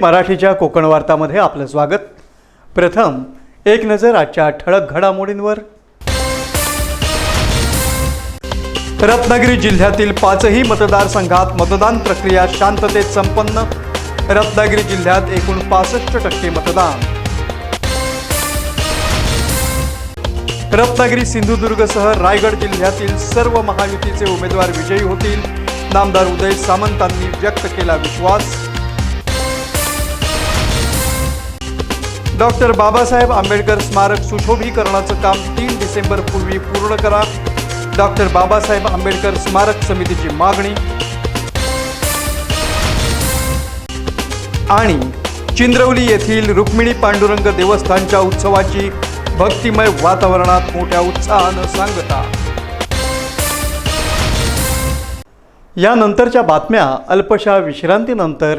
मराठीच्या कोकण वार्तामध्ये आपलं स्वागत. प्रथम एक नजर आजच्या ठळक घडामोडींवर. रत्नागिरी जिल्ह्यातील पाचही मतदारसंघात मतदान प्रक्रिया शांततेत संपन्न. रत्नागिरी जिल्ह्यात एकूण पासष्ट टक्के मतदान. रत्नागिरी सिंधुदुर्गसह रायगड जिल्ह्यातील सर्व महायुतीचे उमेदवार विजयी होतील. नामदार उदय सामंतांनी व्यक्त केला विश्वास. डॉक्टर बाबासाहेब आंबेडकर स्मारक सुशोभीकरणाचं काम तीन डिसेंबर पूर्वी पूर्ण करा. डॉक्टर बाबासाहेब आंबेडकर स्मारक समितीची मागणी. आणि चिंद्रवली येथील रुक्मिणी पांडुरंग देवस्थानच्या उत्सवाची भक्तिमय वातावरणात मोठ्या उत्साहानं सांगता. यानंतरच्या बातम्या अल्पशा विश्रांतीनंतर.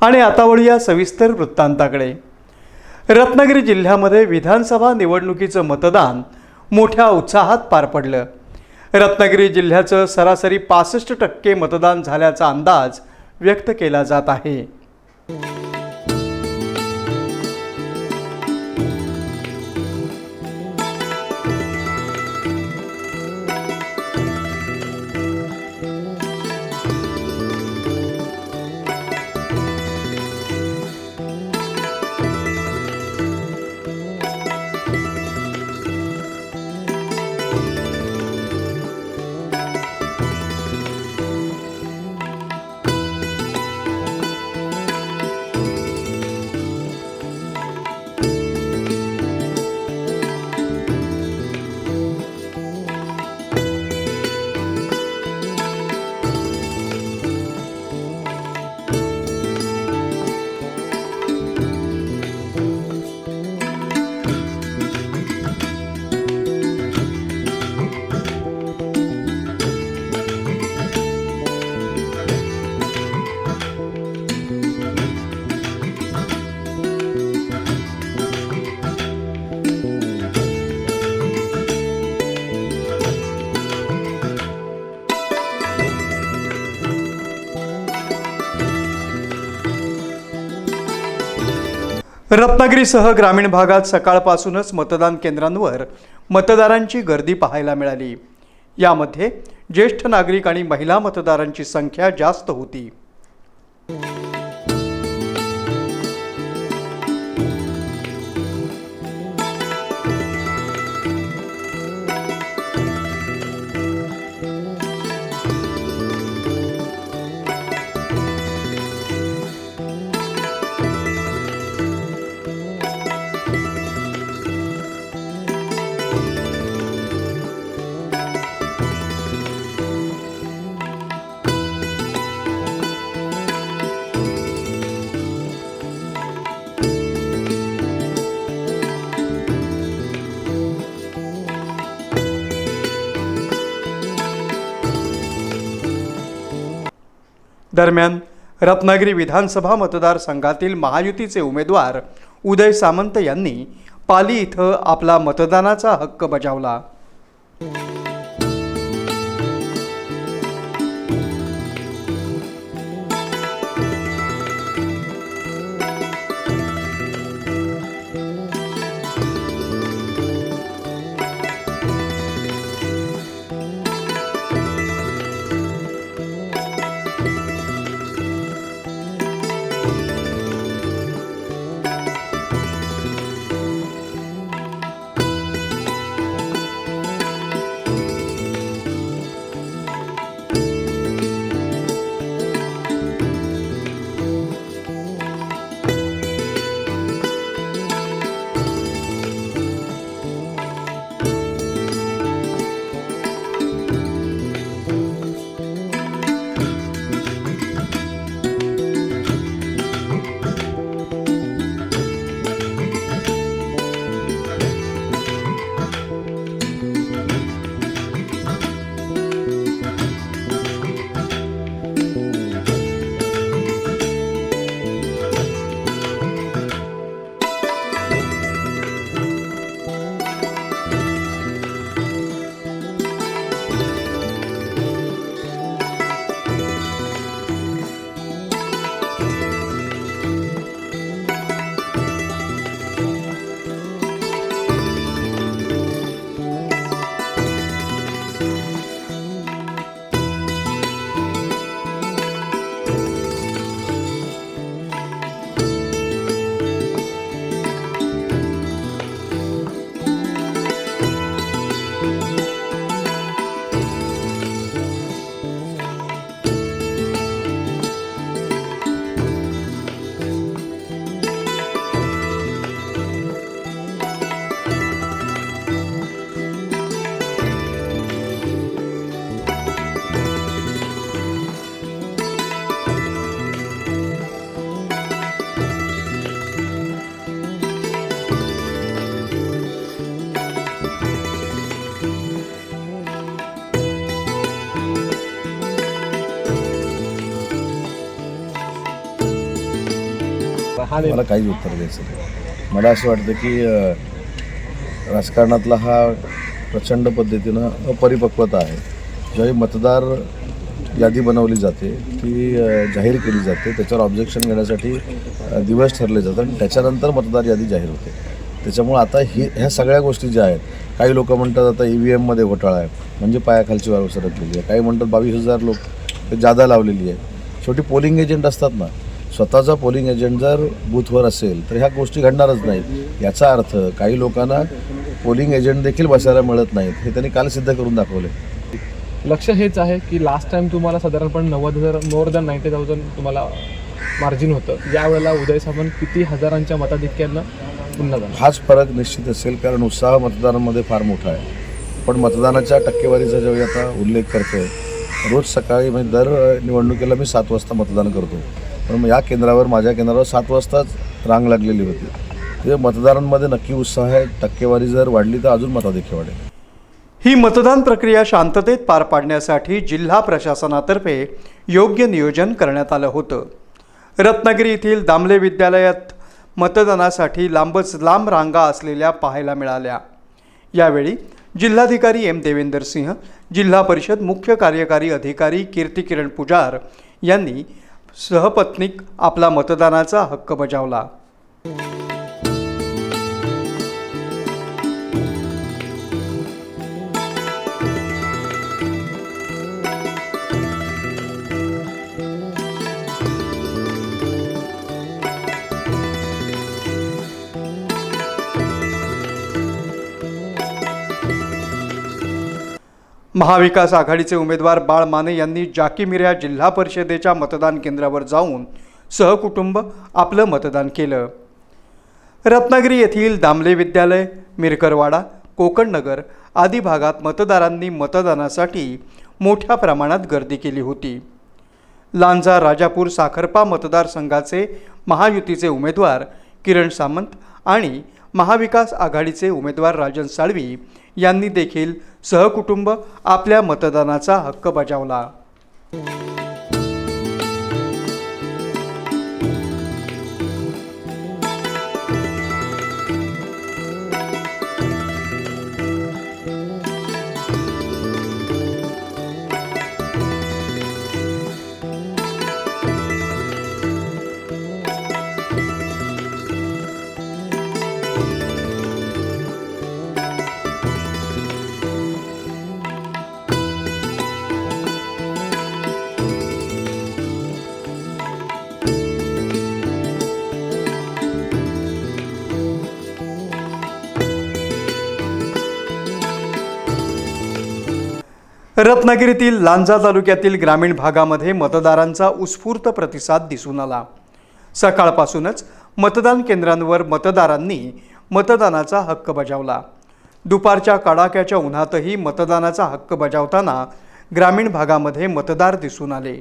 आणि आता वळूया सविस्तर वृत्तांताकडे. रत्नागिरी जिल्ह्यामध्ये विधानसभा निवडणुकीचं मतदान मोठ्या उत्साहात पार पडलं. रत्नागिरी जिल्ह्याचं सरासरी पासष्ट टक्के मतदान झाल्याचा अंदाज व्यक्त केला जात आहे. रत्नागिरीसह ग्रामीण भागात सकाळपासूनच मतदान केंद्रांवर मतदारांची गर्दी पाहायला मिळाली. यामध्ये ज्येष्ठ नागरिक आणि महिला मतदारांची संख्या जास्त होती. दरम्यान रत्नागिरी विधानसभा मतदारसंघातील महायुतीचे उमेदवार उदय सामंत यांनी पाली इथं आपला मतदानाचा हक्क बजावला. मला काहीच उत्तर द्यायचं नाही. मला असं वाटतं की राजकारणातला हा प्रचंड पद्धतीनं अपरिपक्वता आहे. ज्यावेळी मतदार यादी बनवली जाते ती जाहीर केली जाते त्याच्यावर ऑब्जेक्शन घेण्यासाठी दिवस ठरले जातात आणि त्याच्यानंतर मतदार यादी जाहीर होते. त्याच्यामुळं आता ही ह्या सगळ्या गोष्टी ज्या आहेत काही लोक म्हणतात आता ई व्ही एममध्ये घोटाळा आहे. म्हणजे पायाखालची वारू सरकलेली आहे. काही म्हणतात बावीस हजार लोक जादा लावलेली आहे शेवटी पोलिंग एजंट असतात ना स्वतःचा पोलिंग एजंट जर बूथवर असेल तर ह्या गोष्टी घडणारच नाहीत. याचा अर्थ काही लोकांना पोलिंग एजंट देखील बसायला मिळत नाहीत. हे त्यांनी काल सिद्ध करून दाखवले. लक्ष हेच आहे की लास्ट टाइम तुम्हाला साधारणपणे नव्वद हजार मोर दॅन नाईन्टी थाउजंड तुम्हाला मार्जिन होतं. यावेळेला उदय सामंत किती हजारांच्या मताधिक्यानं पुन्हा हाच फरक निश्चित असेल कारण उत्साह मतदारांमध्ये फार मोठा आहे. पण मतदानाच्या टक्केवारीचा ज्यावेळी आता उल्लेख करतोय रोज सकाळी म्हणजे दर निवडणुकीला मी सात वाजता मतदान करतो. पण मग या केंद्रावर माझ्या केंद्रावर सात वाजताच रांग लागलेली होती. ते मतदारांमध्ये नक्की उत्साह आहे. टक्केवारी जर वाढली तर अजून मताधिक्य वाढेल. ही मतदान प्रक्रिया शांततेत पार पाडण्यासाठी जिल्हा प्रशासनातर्फे योग्य नियोजन करण्यात आलं होतं. रत्नागिरी येथील दामले विद्यालयात मतदानासाठी लांबच लांब रांगा असलेल्या पाहायला मिळाल्या. यावेळी जिल्हाधिकारी एम देवेंदर सिंह जिल्हा परिषद मुख्य कार्यकारी अधिकारी कीर्ती किरण पुजार यांनी सहपत्नीक आपला मतदानाचा हक्क बजावला. महाविकास आघाडीचे उमेदवार बाळ माने यांनी जाकी मिऱ्या जिल्हा परिषदेच्या मतदान केंद्रावर जाऊन सहकुटुंब आपलं मतदान केलं. रत्नागिरी येथील दामले विद्यालय मिरकरवाडा कोकणनगर आदी भागात मतदारांनी मतदानासाठी मोठ्या प्रमाणात गर्दी केली होती. लांजा राजापूर साखरपा मतदारसंघाचे महायुतीचे उमेदवार किरण सामंत आणि महाविकास आघाडीचे उमेदवार राजन साळवी यांनी देखील सहकुटुंब आपल्या मतदानाचा हक्क बजावला. रत्नागिरीतील लांजा तालुक्यातील ग्रामीण भागामध्ये मतदारांचा उत्स्फूर्त प्रतिसाद दिसून आला. सकाळपासूनच मतदान केंद्रांवर मतदारांनी मतदानाचा हक्क बजावला. दुपारच्या कडाक्याच्या उन्हातही मतदानाचा हक्क बजावताना ग्रामीण भागामध्ये मतदार दिसून आले.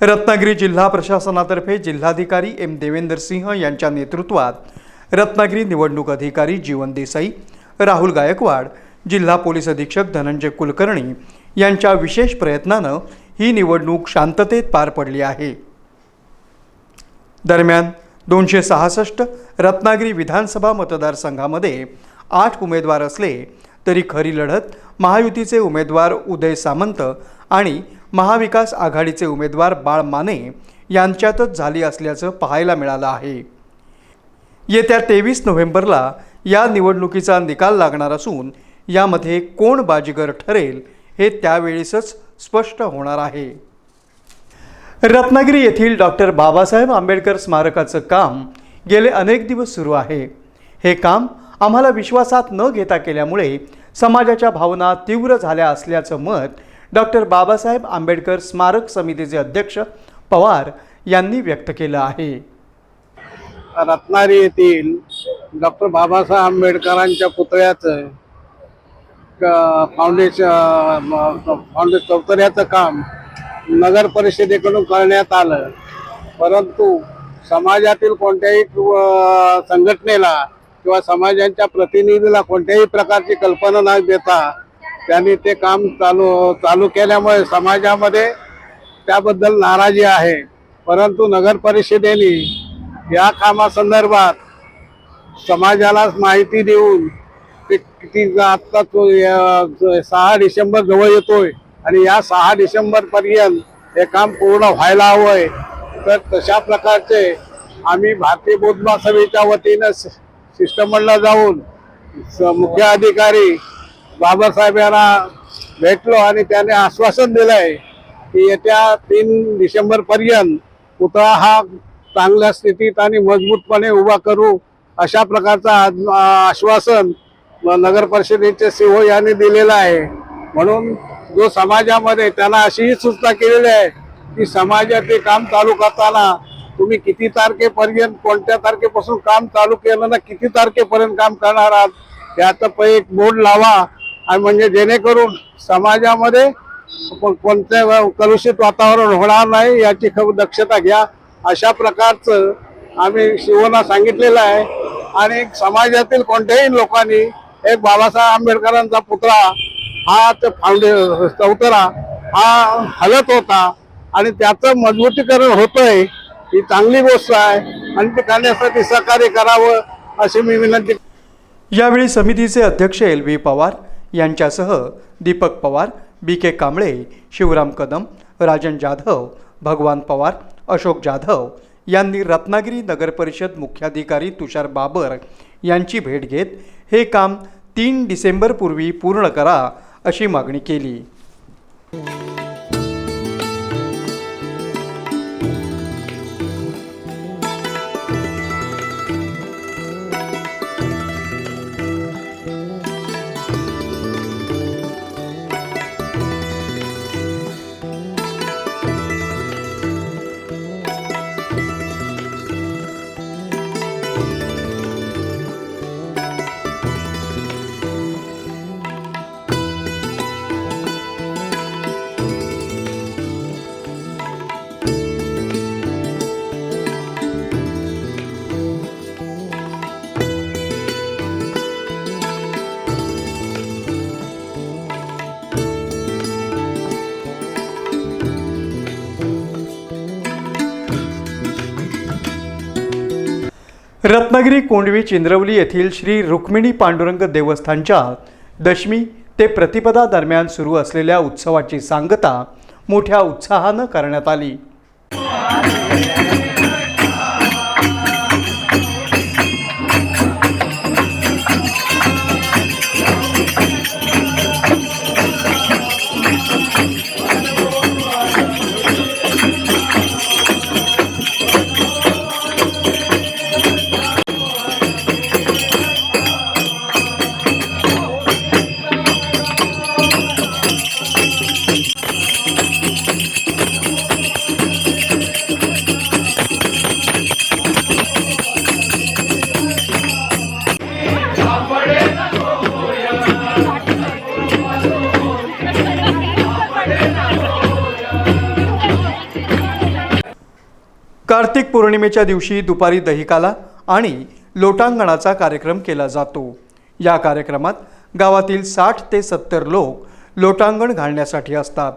रत्नागिरी जिल्हा प्रशासनातर्फे जिल्हाधिकारी एम देवेंदर सिंह यांच्या नेतृत्वात रत्नागिरी निवडणूक अधिकारी जीवन देसाई राहुल गायकवाड जिल्हा पोलीस अधीक्षक धनंजय कुलकर्णी यांच्या विशेष प्रयत्नानं ही निवडणूक शांततेत पार पडली आहे. दरम्यान दोनशे सहासष्ट रत्नागिरी विधानसभा मतदारसंघामध्ये आठ उमेदवार असले तरी खरी लढत महायुतीचे उमेदवार उदय सामंत आणि महाविकास आघाडीचे उमेदवार बाळ माने यांच्यातच झाली असल्याचं पाहायला मिळालं आहे. येत्या तेवीस नोव्हेंबरला या निवडणुकीचा निकाल लागणार असून यामध्ये कोण बाजीगर ठरेल हे त्यावेळेसच स्पष्ट होणार आहे. रत्नागिरी येथील डॉक्टर बाबासाहेब आंबेडकर स्मारकाचं काम गेले अनेक दिवस सुरू आहे. हे काम आम्हाला विश्वासात न घेता केल्यामुळे समाजाच्या भावना तीव्र झाल्या असल्याचं मत डॉक्टर बाबासाहेब आंबेडकर स्मारक समितीचे अध्यक्ष पवार यांनी व्यक्त केलं आहे. रत्नागिरी येथील डॉक्टर बाबासाहेब आंबेडकरांच्या पुतळ्याचं फाउंडेशन फाउंडेशन चौतऱ्याचं काम नगर परिषदेकडून करण्यात आलं. परंतु समाजातील कोणत्याही संघटनेला किंवा समाजाच्या प्रतिनिधीला कोणत्याही प्रकारची कल्पना न देता त्यांनी ते काम चालू चालू केल्यामुळे समाजामध्ये त्याबद्दल नाराजी आहे. परंतु नगर परिषदेने या कामासंदर्भात समाजाला माहिती देऊन ते किती आता तो सहा डिसेंबर जवळ येतोय. आणि या सहा डिसेंबर पर्यंत हे काम पूर्ण व्हायला हवंय. तर तशा प्रकारचे आम्ही भारतीय बौद्ध सभेच्या वतीनं शिष्टमंडळ जाऊन स- मुख्य अधिकारी बाबासाहेब यांना भेटलो आणि त्याने आश्वासन दिलंय की येत्या तीन डिसेंबर पर्यंत पुतळा हा चांगल्या स्थितीत आणि मजबूतपणे उभा करू अशा प्रकारचा आश्वासन नगर परिषदेचे सीओ यांनी दिलेला आहे. म्हणून जो समाजामध्ये त्यांना अशीही सूचना केलेली आहे की समाजाचे काम चालू करताना तुम्ही किती तारखेपर्यंत कोणत्या तारखेपासून काम चालू केलं ना किती तारखेपर्यंत काम करणार आहात याचं प- एक बोर्ड लावा आणि म्हणजे जेणेकरून समाजामध्ये कोणत्या कलुषित वातावरण होणार नाही याची खूप दक्षता घ्या. अशा प्रकारचं आम्ही शिवना सांगितलेलं आहे. आणि समाजातील कोणत्याही लोकांनी एक बाबासाहेब आंबेडकरांचा पुतळा हा ते फाउंडे चौतरा हा हलत होता. आणि त्याचं मजबूतीकरण होतंय ही चांगली गोष्ट आहे. आणि ते करण्यासाठी सहकार्य करावं अशी मी विनंती यावेळी समितीचे अध्यक्ष एल व्ही पवार यांच्यासह दीपक पवार बी के कांबळे शिवराम कदम राजन जाधव भगवान पवार अशोक जाधव यांनी रत्नागिरी नगरपरिषद मुख्याधिकारी तुषार बाबर यांची भेट घेत हे काम तीन डिसेंबरपूर्वी पूर्ण करा अशी मागणी केली. रत्नागिरी कोंडवी चिंद्रवली येथील श्री रुक्मिणी पांडुरंग देवस्थानच्या दशमी ते प्रतिपदा दरम्यान सुरू असलेल्या उत्सवाची सांगता मोठ्या उत्साहानं करण्यात आली. कार्तिक पौर्णिमेच्या दिवशी दुपारी दहिकाला आणि लोटांगणाचा कार्यक्रम केला जातो. या कार्यक्रमात गावातील साठ ते सत्तर लोक लोटांगण घालण्यासाठी असतात.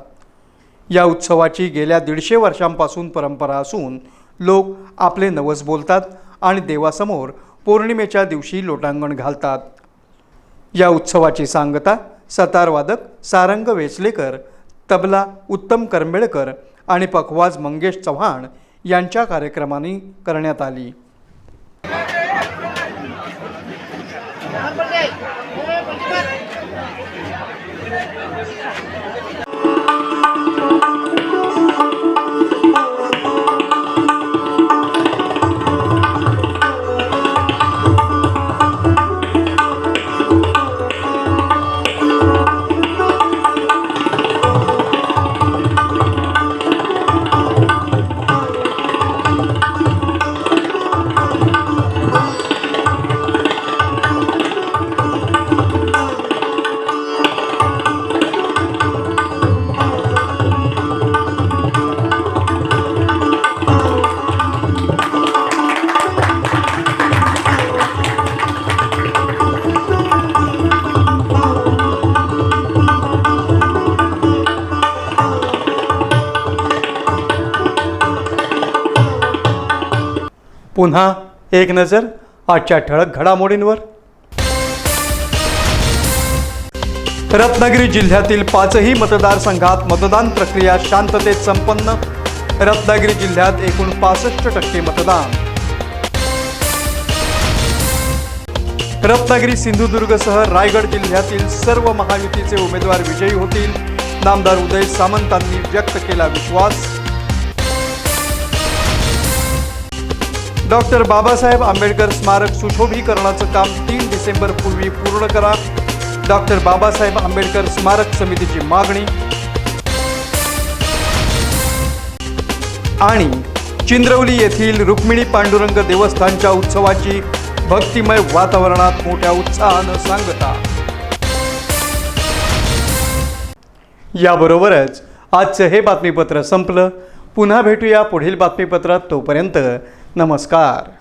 या उत्सवाची गेल्या दीडशे वर्षांपासून परंपरा असून लोक आपले नवस बोलतात आणि देवासमोर पौर्णिमेच्या दिवशी लोटांगण घालतात. या उत्सवाची सांगता सतारवादक सारंग वेचलेकर तबला उत्तम करंबेळकर आणि पखवाज मंगेश चव्हाण यांच्या कार्यक्रमाने करण्यात आली. पुन्हा एक नजर आजच्या ठळक घडामोडींवर. रत्नागिरी जिल्ह्यातील पाचही मतदारसंघात मतदान प्रक्रिया शांततेत संपन्न. रत्नागिरी जिल्ह्यात एकूण पासष्ट टक्के मतदान. रत्नागिरी सिंधुदुर्गसह रायगड जिल्ह्यातील सर्व महायुतीचे उमेदवार विजयी होतील. नामदार उदय सामंतांनी व्यक्त केला विश्वास. डॉक्टर बाबासाहेब आंबेडकर स्मारक सुशोभीकरणाचं काम तीन डिसेंबर पूर्वी पूर्ण करा. डॉक्टर बाबासाहेब आंबेडकर स्मारक समितीची मागणी. आणि चिंद्रवली येथील रुक्मिणी पांडुरंग देवस्थानच्या उत्सवाची भक्तिमय वातावरणात मोठ्या उत्साहानं सांगता. याबरोबरच आजचं हे बातमीपत्र संपलं. पुन्हा भेटूया पुढील बातमीपत्रात तोपर्यंत नमस्कार.